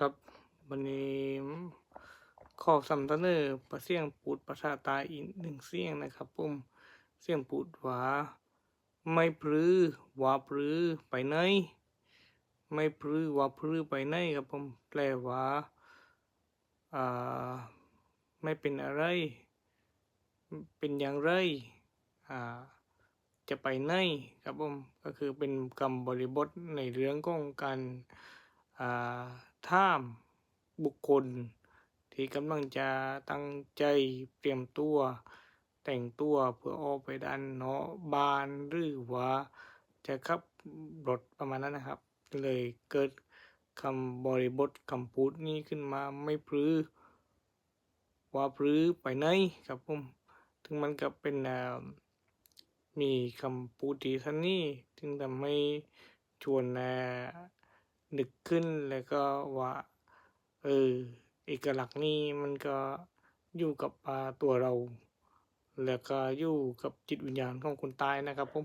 ครับวันนี้ขอสำเสนอประเสียงปูดภาษาตายอีกหนึ่งเสียงนะครับผมเสียงปูดว่าไม่พลือว่าพลือไปไหนไม่พลือว่าพลือไปไหนครับผมแปลว่าอ่าไม่เป็นอะไร เป็นอย่างไรอ่าจะไปไหนครับผมก็คือเป็นคำบริบทในเรื่องของการอ่า ท่าม บุคคล ที่กำลังจะตั้งใจเตรียมตัว แต่งตัวเพื่อออกไปด้านเนาะบานหรือว่าจะขับรถประมาณนั้นนะครับ เลยเกิดคำบริบทคำพูดนี้ขึ้นมาไม่พลือว่าพลือไปไหนครับผมถึงมันก็เป็นมีคำพูดที่ท่านนี้ถึงทำให้ชวนอ่า นึกขึ้นแล้วก็ว่า เออ เอกลักษณ์นี้มันก็อยู่กับตัวเรา แล้วก็อยู่กับจิตวิญญาณของคนตายนะครับผม